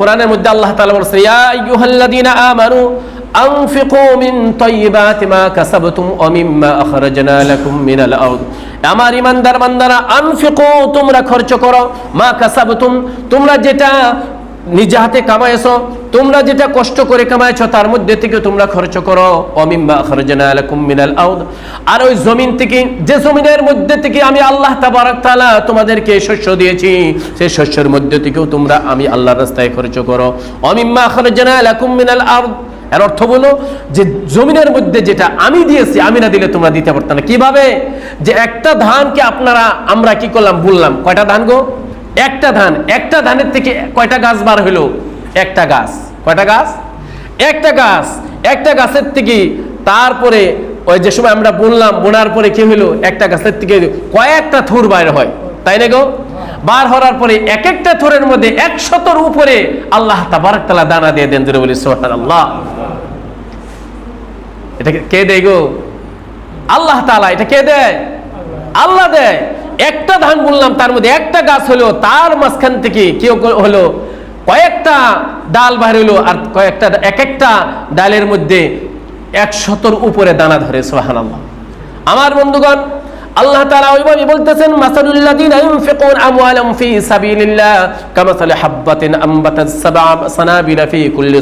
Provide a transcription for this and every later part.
কোরআনের মধ্যে আল্লাহ তাআলা বলছে ইয়া আইয়ুহাল্লাযীনা আমানু আনফিকু মিন তাইয়্যিবাতি মা কাসাবতুম ওয়া মিম্মা আখরাজনা লাকুম মিনাল আরদ. আমার ইমানদার বান্দারা, আনফিকু, তোমরা খরচ করো, মা কাসাবতুম, তোমরা যেটা নিজ হাতে কামাইছো তোমরা যেটা কষ্ট করে কামাইছো তার মধ্যে থেকে তোমরা খরচ করো। অমিম্মা খরজনা আউদ। আর ওই জমিন থেকে, যে জমিনের মধ্যে থেকে আমি আল্লাহ তাবারাক তোমাদেরকে শস্য দিয়েছি, সেই শস্যের মধ্যে থেকেও তোমরা আমি আল্লাহর রাস্তায় খরচ করো। অমিম্মা খরজনা মিনাল আউদ। এর অর্থ বলো যে জমিনের মধ্যে যেটা আমি দিয়েছি, আমি না দিলে তোমরা দিতে পারতো না। কীভাবে? যে একটা ধানকে আপনারা, আমরা কি করলাম বললাম কয়টা ধান গো? একটা ধান। একটা ধানের থেকে কয়টা গাছ বার হলো? একটা গাছ। কয়টা গাছ? একটা গাছ। একটা গাছের থেকে তারপরে ওই যে সময় আমরা বললাম বোনার পরে কি হলো একটা গাছের থেকে কয়েকটা থুর বাইর হয়। তাই না গো? বার হওয়ার পরে এক একটা থুরের মধ্যে একশতর উপরে আল্লাহ তাবারাক দানা দিয়ে দেন বলি, সুবহানাল্লাহ। এটা কে দেয় গো? আল্লাহ তালা এটা কে দেয়? আল্লাহ দেয়। একটা ধান বললাম তার মধ্যে একটা গাছ হলো, তার মাঝখান থেকে কেউ হলো? কয়েকটা ডাল বাহির হইল আর কয়েকটা, এক একটা ডালের মধ্যে একশতর উপরে দানা ধরে সোহান আমার বন্ধুগণ আল্লাহ তাআলা ওইভাবে বলতেছেন, মাসালুল্লাযিনা ইউনফিকুন আমওয়ালাহুম ফি সাবিলিল্লাহ, কামাসালি হাববাতিন আনবাতাত সাবআ সানাবিলা ফি কুল্লি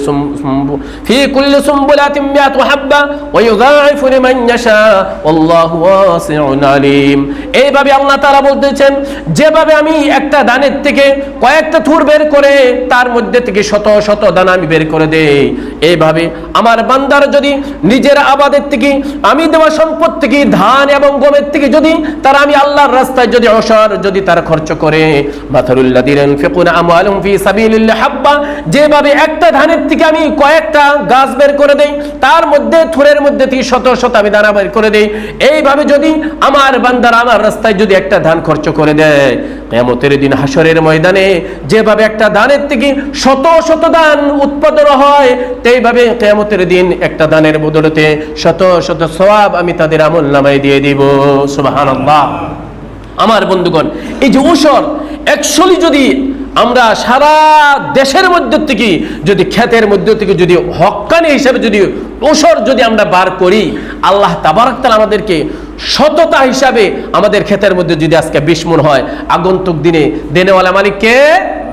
ফি কুল্লি সুমবুলাতিন মিয়াতু হাব্বা, ওয়া ইউযাইফু লিমান ইয়াশা, ওয়াল্লাহু ওয়াসিউন আলিম। এইভাবে আল্লাহ তাআলা বলতেছেন, যেভাবে আমি একটা দানের থেকে কয়েকটা থুর বের করে, তার মধ্যে থেকে শত শত দানা আমি বের করে দেই। এইভাবে আমার বান্দার যদি নিজের আবাদের থেকে, আমি দেওয়া সম্পদ থেকে, ধান এবং গমের থেকে যদি, তারা আমি আল্লাহর রাস্তায় যদি অসার, যদি তারা খরচ করে। আমওয়ালুহুম ফি যেভাবে একটা ধানের থেকে আমি কয়েকটা গাছ বের করে দেই, তার মধ্যে, থুরের মধ্যে থেকে শত শত আমি দানা বের করে দেই। এইভাবে যদি আমার বান্দার আমার রাস্তায় যদি একটা ধান খরচ করে দেয় কেমতের দিন হাসরের ময়দানে যেভাবে একটা দানের থেকে শত শত দান উৎপাদন হয়, সেইভাবে কেমতের দিন একটা দানের বদলতে শত শত সওয়াব আমি তাদের আমল নামায় দিয়ে দিব। সুবহানাল্লাহ। আমার বন্ধুগণ, এই যে ওসর অ্যাকচুয়ালি যদি আমরা সারা দেশের মধ্য থেকে যদি ক্ষেতের মধ্য থেকে যদি হক্কানি হিসাবে যদি ওসর যদি আমরা বার করি, আল্লাহ তাবারাক্তাল আমাদেরকে সততা হিসাবে আমাদের ক্ষেতের মধ্যে যদি আজকে বিশ মন হয়, আগন্তুক দিনে দেনেওয়ালা মালিককে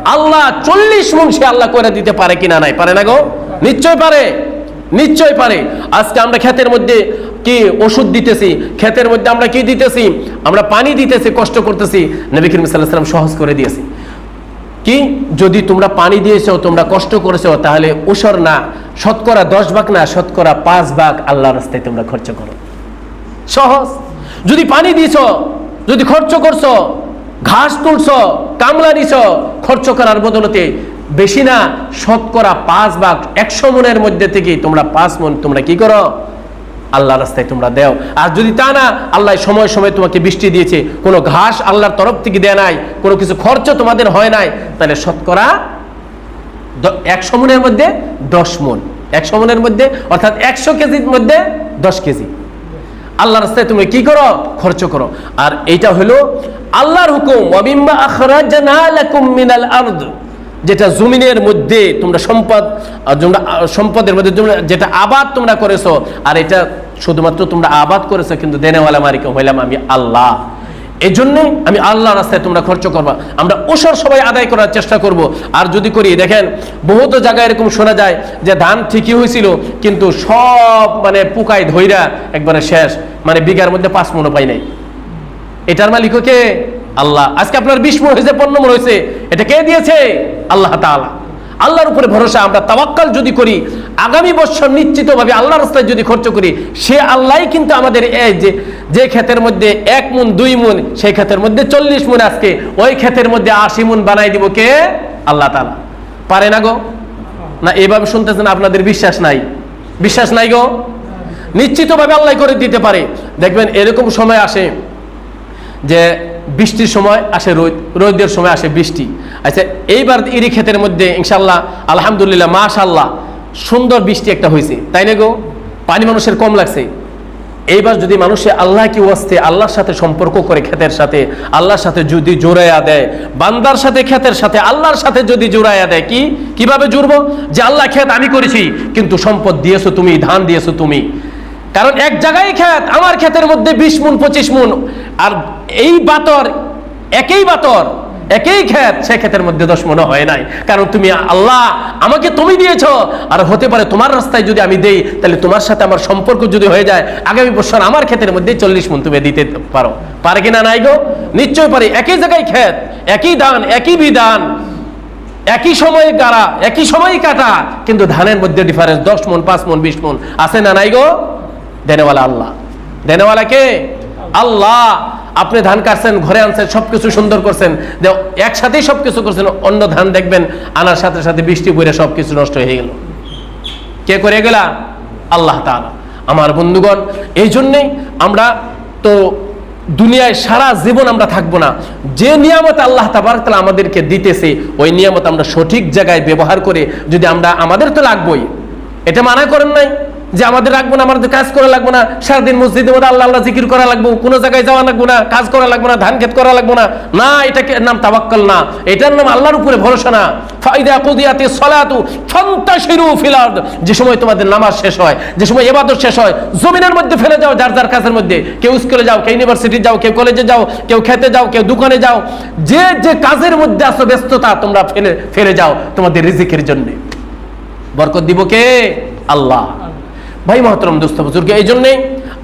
আল্লাহ চল্লিশ মন সে আল্লাহ করে দিতে পারে কিনা নাই? পারে না গো? নিশ্চয় পারে। নিশ্চয় পারে। আজকে আমরা ক্ষেতের মধ্যে কি ওষুধ দিতেছি? ক্ষেতের মধ্যে আমরা কি দিতেছি? আমরা পানি দিতেছি, কষ্ট করতেছি। নবী করিম সহজ করে দিয়েছি। কি? যদি তোমরা পানি দিয়েছ, তোমরা কষ্ট করেছ, তাহলে ওসর না, শতকরা দশ ভাগ না, শতকরা পাঁচ ভাগ আল্লাহ রাস্তায় তোমরা খরচ করো। সহজ। যদি পানি দিছ, যদি খরচ করছ, ঘাস তুলছ, কামলা নিছ খরচ করার বদলতে বেশি না শতকরা পাঁচ ভাগ একশো মনের মধ্যে থেকে তোমরা পাঁচ মন, তোমরা কি করো? আল্লাহ রাস্তায় তোমরা দেও। আর যদি তা না, আল্লাহ সময় সময় তোমাকে বৃষ্টি দিয়েছে, কোনো ঘাস আল্লাহর তরফ থেকে দেয় নাই, কোনো কিছু খরচ তোমাদের হয় নাই, তাহলে শতকরা একশো মনের মধ্যে দশ মন। একশো মনের মধ্যে, অর্থাৎ একশো কেজির মধ্যে দশ কেজি। আল্লাহ রাস্তায় তুমি কি করো? খরচ করো। আর এইটা হলো, আল্লাহর হুকুম মিনাল যেটা জমিনের মধ্যে তোমরা সম্পদ সম্পদের মধ্যে যেটা আবাদ তোমরা করেছ, আর এটা শুধুমাত্র তোমরা আবাদ করেছ, কিন্তু দেনেওয়ালা মারিকে হইলাম আমি আল্লাহ। এই জন্যে আমি আল্লাহ রাস্তায় তোমরা খরচ করবা। আমরা ওসর সবাই আদায় করার চেষ্টা করব। আর যদি করি, দেখেন, বহুত জায়গায় এরকম শোনা যায় যে ধান ঠিকই হয়েছিল, কিন্তু সব মানে পোকায় ধইরা একবারে শেষ। মানে বিঘার মধ্যে পাঁচ মনও পাই নাই। এটার মালিক কে? আল্লাহ। আজকে আপনার বিশ মন হয়েছে, পনেরো মন হয়েছে। এটা কে দিয়েছে? আল্লাহ তাআলা। আল্লাহর উপরে ভরসা আমরা তাওয়াক্কাল যদি করি, আগামী বছর নিশ্চিতভাবে আল্লাহর রাস্তায় যদি খরচ করি, সে আল্লাহই কিন্তু আমাদের এই যে যে ক্ষেতের মধ্যে এক মুন, দুই মুন, সেই ক্ষেতের মধ্যে চল্লিশ মুন আজকে, ওই ক্ষেতের মধ্যে আশি মুন বানাই দিব কে? আল্লাহ তাআলা। পারে না গো? না, এভাবে শুনতেছেন আপনাদের বিশ্বাস নাই? বিশ্বাস নাই গো? নিশ্চিতভাবে আল্লাহ করে দিতে পারে। দেখবেন এরকম সময় আসে যে বৃষ্টির সময় আসে রোদ, রোদের সময় আসে বৃষ্টি। আচ্ছা এইবার ইরি ক্ষেতের মধ্যে ইনশাল্লাহ আলহামদুলিল্লাহ মাশাল্লাহ সুন্দর বৃষ্টি একটা হয়েছে। তাই না গো? পানি মানুষের কম লাগছে। এইবার যদি মানুষে আল্লাহ কি ওয়াস্তে, আল্লাহর সাথে সম্পর্ক করে ক্ষেতের সাথে, আল্লাহর সাথে যদি জোড়াইয়া দেয়, বান্দার সাথে ক্ষেতের সাথে, আল্লাহর সাথে যদি জোড়াইয়া দেয়, কি? কীভাবে জুড়বো? যে আল্লাহ ক্ষেত আমি করেছি, কিন্তু সম্পদ দিয়েছ তুমি, ধান দিয়েছ তুমি। কারণ এক জায়গায় ক্ষেত, আমার ক্ষেতের মধ্যে বিশ মুন, পঁচিশ মুন। আর এই বাতর, একই বাতর, একই ক্ষেত, সে ক্ষেতের মধ্যে দশ মনে হয় নাই। কারণ তুমি আল্লাহ আমাকে তুমি দিয়েছ। আর হতে পারে তোমার রাস্তায় যদি আমি দেই, তাহলে তোমার সাথে আমার সম্পর্ক যদি হয়ে যায়, আগামী বছর আমার ক্ষেতের মধ্যে চল্লিশ মন তুমি দিতে পারো। পারে কিনা নাই গো? নিশ্চয় পারি। একই জায়গায় ক্ষেত, একই দান একই বিধান, একই সময়ে গাড়া, একই সময়ে কাটা, কিন্তু ধানের মধ্যে ডিফারেন্স দশ মন, পাঁচ মন, বিশ মন। আছে না নাই গো? দেনেওয়ালা আল্লাহ। দেনেওয়ালা কে? আল্লাহ। আপনি ধান কাটছেন, ঘরে আনছেন, সবকিছু সুন্দর করছেন, যে একসাথেই সবকিছু করছেন, অন্য ধান দেখবেন, আনার সাথে সাথে বৃষ্টি পড়ে সবকিছু নষ্ট হয়ে গেল। কে করে গেলা? আল্লাহ তাআলা। আমার বন্ধুগণ, এই জন্যেই আমরা তো দুনিয়ায় সারা জীবন আমরা থাকব না। যে নিয়ামত আল্লাহ তাবার তালা আমাদেরকে দিতেছে, ওই নিয়ামত আমরা সঠিক জায়গায় ব্যবহার করে যদি আমরা, আমাদের তো লাগবোই। এটা মানা করেন নাই? যে আমাদের রাখব না, আমাদের কাজ করা লাগবো না, সারাদিন মসজিদে মধ্যে আল্লাহ আল্লাহ জিকির করা লাগবো, কোনো জায়গায় যাওয়া লাগবো না, কাজ করা লাগবো না, ধান ক্ষেত করা লাগবো না না, এটাকে নাম তাবাক্কাল না, এটার নাম আল্লাহর উপরে ভরসা না। ফাইদা কুদিয়াতি সলাতু ফান্তাশিরু ফিল আরদ। যে সময় তোমাদের নামাজ শেষ হয়, যে সময় ইবাদত শেষ হয়, জমিনের মধ্যে ফেলে যাও, যার যার কাজের মধ্যে। কেউ স্কুলে যাও, কেউ ইউনিভার্সিটি যাও, কেউ কলেজে যাও, কেউ খেতে যাও, কেউ দোকানে যাও, যে যে কাজের মধ্যে আসো ব্যস্ততা, তোমরা ফেলে ফেলে যাও তোমাদের রিজিকের জন্য। বরকত দিব কে? আল্লাহ। ভাই মহতরম দোস্ত বুজুর্গ, এই জন্যেই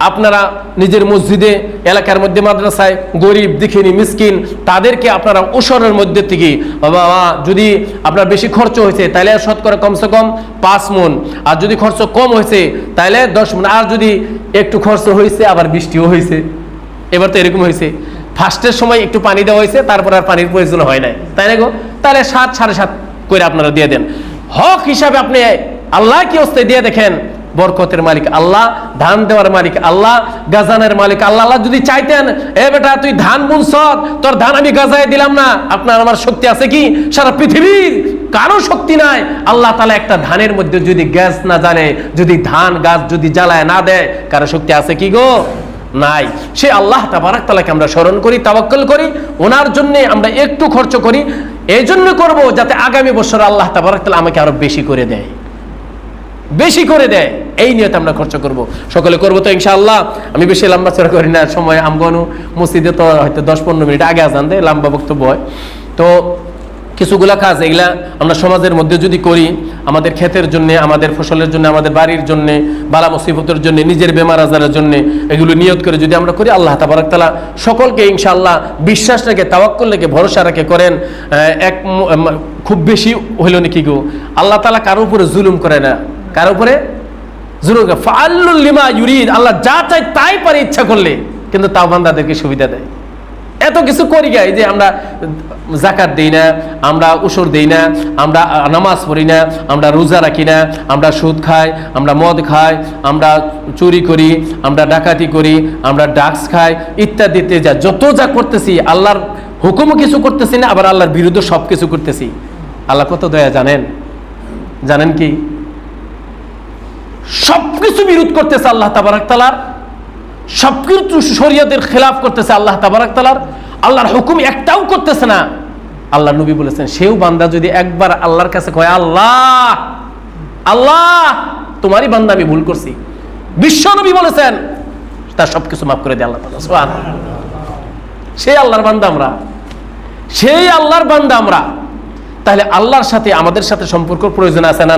আপনারা নিজের মসজিদে, এলাকার মধ্যে মাদ্রাসায় গরিব, দিখিনি, মিসকিন, তাদেরকে আপনারা ওসরের মধ্যে থেকে, বাবা যদি আপনার বেশি খরচ হয়েছে, তাহলে শতকরা কমসে কম পাঁচ মন আর যদি খরচ কম হয়েছে, তাহলে দশ মন আর যদি একটু খরচ হয়েছে, আবার বৃষ্টিও হয়েছে। এবার তো এরকম হয়েছে। ফার্স্টের সময় একটু পানি দেওয়া হয়েছে, তারপর আর পানির প্রয়োজন হয় নাই। তাই না তাহলে সাত, সাড়ে সাত করে আপনারা দিয়ে দেন। হক হিসাবে আপনি আল্লাহ কি অবস্থায় দিয়ে দেখেন। বরকতের মালিক আল্লাহ, ধান দেওয়ার মালিক আল্লাহ, গাজানের মালিক আল্লাহ। আল্লাহ যদি চাইতেন, এ বেটা, তুই ধান বুনছ তোর ধান আমি গাজায় দিলাম না। আপনার আমার শক্তি আছে কি? সারা পৃথিবীর কারও শক্তি নাই। আল্লাহ তালা একটা ধানের মধ্যে যদি গ্যাস না জ্বালে, যদি ধান গাছ যদি জ্বালায় না দেয়, কারও শক্তি আছে কি গো? নাই। সে আল্লাহ তাবারাক তালাকে আমরা স্মরণ করি তাবাক্কল করি, ওনার জন্য আমরা একটু খরচ করি। এই জন্য করব যাতে আগামী বছর আল্লাহ তাবারাক তালা আমাকে আরও বেশি করে দেয়। বেশি করে দেয়। এই নিয়তে আমরা খরচ করব। সকলে করব তো ইনশাআল্লাহ। আমি বেশি লম্বা চড়া করি না, সময় আমগনু। মসজিদে তো হয়তো দশ পনেরো মিনিট আগে আসান দেয়, লম্বা বক্তব্য হয়। তো কিছুগুলা কাজ, এগুলা আমরা সমাজের মধ্যে যদি করি, আমাদের ক্ষেতের জন্য, আমাদের ফসলের জন্য, আমাদের বাড়ির জন্য, বালা মুসিবতের জন্য, নিজের বেমার আজারের জন্য, এগুলো নিয়ত করে যদি আমরা করি, আল্লাহ তাবারক তালা সকলকে ইনশাআল্লাহ বিশ্বাস রেখে, তাওয়াক্কুল রেখে, ভরসা রেখে করেন। এক খুব বেশি হইল নাকি গো? আল্লাহ তালা কারও উপরে জুলুম করে না। কার উপরে? করে ফাল্লুল লিমা ইউরিদ। আল্লাহ যা চাই তাই পারে ইচ্ছা করলে, কিন্তু তাও বান্দাদেরকে সুবিধা দেয়। এত কিছু করি গাই যে আমরা জাকাত দিই না, আমরা উসর দিই না, আমরা নামাজ পড়ি না, আমরা রোজা রাখি না, আমরা সুদ খাই, আমরা মদ খাই, আমরা চুরি করি, আমরা ডাকাতি করি, আমরা ড্রাগস খাই ইত্যাদিতে যা যত যা করতেছি, আল্লাহর হুকুমও কিছু করতেছি না, আবার আল্লাহর বিরুদ্ধে সব কিছু করতেছি। আল্লাহ কত দয়া জানেন? জানেন কি? সবকিছু বিরোধ করতেছে আল্লাহ তাবারাক তালার সবকিছু শরীয়তের খেলাফ করতেছে আল্লাহ তাবারাক তালার আল্লাহর হুকুম একটাও করতেছে না। আল্লাহ নবী বলেছেন, সেও বান্দা যদি একবার আল্লাহর কাছে কয়, আল্লাহ আল্লাহ, তোমারই বান্দা আমি ভুল করছি। বিশ্ব নবী বলেছেন, তার সবকিছু মাফ করে দেয় আল্লাহ তালা। সেই আল্লাহর বান্দা আমরা। সেই আল্লাহর বান্দা আমরা। তাহলে আল্লাহর সাথে আমাদের সাথে সম্পর্ক প্রয়োজন আছে না?